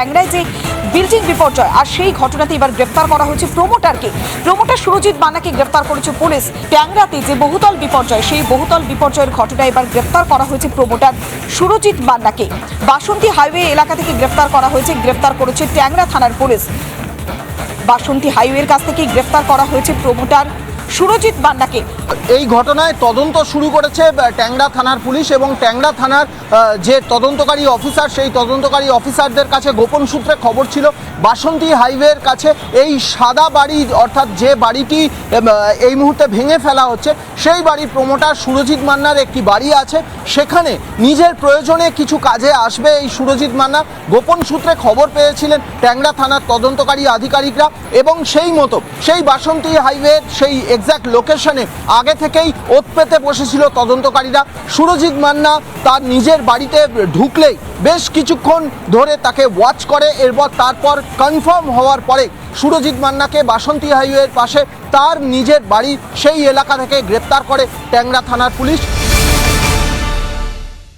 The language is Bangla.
ট্যাংরায় যে বিল্ডিং বিপর্যয়, আর সেই ঘটনাতে এবার গ্রেফতার করা হয়েছে প্রমোটারকে প্রমোটার সুরজিৎ মান্নাকে গ্রেফতার করেছে পুলিশ। ট্যাংরাতে যে বহুতল বিপর্যয়, সেই বহুতল বিপর্যয়ের ঘটনায় এবার গ্রেফতার করা হয়েছে প্রমোটার সুরজিৎ মান্নাকে বাসন্তী হাইওয়ে এলাকা থেকে গ্রেফতার করা হয়েছে গ্রেফতার করেছে ট্যাংরা থানার পুলিশ। বাসন্তী হাইওয়ের কাছ থেকে গ্রেফতার করা হয়েছে প্রমোটার সুরজিৎ মান্নাকে এই ঘটনায় তদন্ত শুরু করেছে ট্যাংরা থানার পুলিশ এবং ট্যাংরা থানার যে তদন্তকারী অফিসার, সেই তদন্তকারী অফিসারদের কাছে গোপন সূত্রে খবর ছিল, বাসন্তী হাইওয়ের কাছে এই সাদা বাড়ি, অর্থাৎ যে বাড়িটি এই মুহূর্তে ভেঙে ফেলা হচ্ছে, সেই বাড়ির প্রমোটার সুরজিৎ মান্নার একটি বাড়ি আছে। সেখানে নিজের প্রয়োজনে কিছু কাজে আসবে এই সুরজিৎ মান্না। গোপন সূত্রে খবর পেয়েছিলেন ট্যাংরা থানার তদন্তকারী আধিকারিকরা এবং সেই মতো, সেই বাসন্তী হাইওয়ের সেই এক্স্যাক্ট লোকেশনে আগে থেকেই ওত পেতে বসেছিল তদন্তকারীরা। সুরজিৎ মান্না তার নিজের বাড়িতে ঢুকলেই বেশ কিছুক্ষণ ধরে তাকে ওয়াচ করে, এরপর তারপর কনফার্ম হওয়ার পরে সুরজিৎ মান্নাকে বাসন্তী হাইওয়ের পাশে তার নিজের বাড়ি সেই এলাকা থেকে গ্রেপ্তার করে ট্যাংরা থানার পুলিশ।